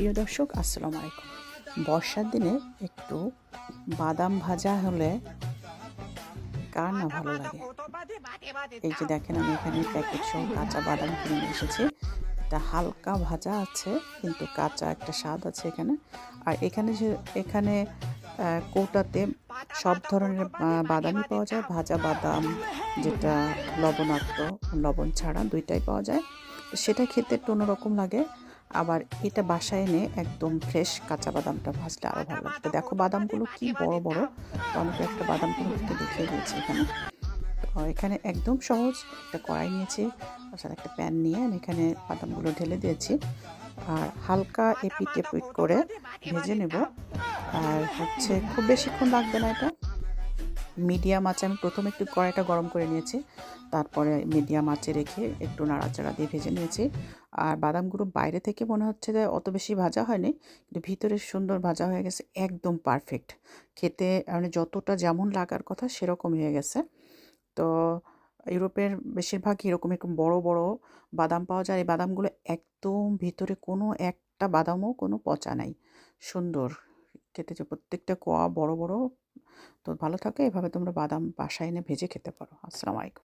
প্রিয় দর্শক, আসসালামু আলাইকুম। বর্ষার দিনে একটু বাদাম ভাজা হলে কার না ভালো লাগে? এই যে দেখেন, আমি এখানে প্যাকেট সহ কাঁচা বাদাম কিনে এসেছি। এটা হালকা ভাজা আছে, কিন্তু কাঁচা একটা স্বাদ আছে এখানে। আর এখানে যে, এখানে কৌটাতে সব ধরনের বাদামই পাওয়া যায়। ভাজা বাদাম যেটা লবণাক্ত, লবণ ছাড়া দুইটাই পাওয়া যায়। সেটা খেতে একটু অন্যরকম লাগে। আবার এটা বাসায় এনে একদম ফ্রেশ কাঁচা বাদামটা ভাজলে আরও ভালো লাগবে দেখো বাদামগুলো কি বড় বড়, তো আমি একটা বাদাম তোমাদেরকে দেখিয়ে দিয়েছি এখানে। তো এখানে একদম সহজ, একটা কড়াই নিয়েছি সাথে একটা প্যান নিয়ে আমি এখানে বাদামগুলো ঢেলে দিয়েছি। আর হালকা এপিট এপিট করে ভেজে নেব। আর হচ্ছে খুব বেশিক্ষণ লাগবে না এটা। মিডিয়াম আঁচে আমি প্রথমে একটু কড়াইটা গরম করে নিয়েছি, তারপরে মিডিয়াম আঁচে রেখে একটু নাড়াচাড়া দিয়ে ভেজে নিয়েছি। আর বাদামগুলো বাইরে থেকে মনে হচ্ছে যে অত বেশি ভাজা হয়নি, কিন্তু ভিতরে সুন্দর ভাজা হয়ে গেছে, একদম পারফেক্ট খেতে মানে যতটা যেমন লাগার কথা সেরকমই হয়ে গেছে। তো ইউরোপের বেশিরভাগ এরকম এরকম বড় বড় বাদাম পাওয়া যায় এই বাদামগুলো একদম ভিতরে কোনো একটা বাদামও কোনো পচা নাই, সুন্দর। যে প্রত্যেকটা কোয়া বড় বড়। তো ভালো থাকে, এভাবে তোমরা বাদাম বাসায় এনে ভেজে খেতে পারো। আসসালামু আলাইকুম।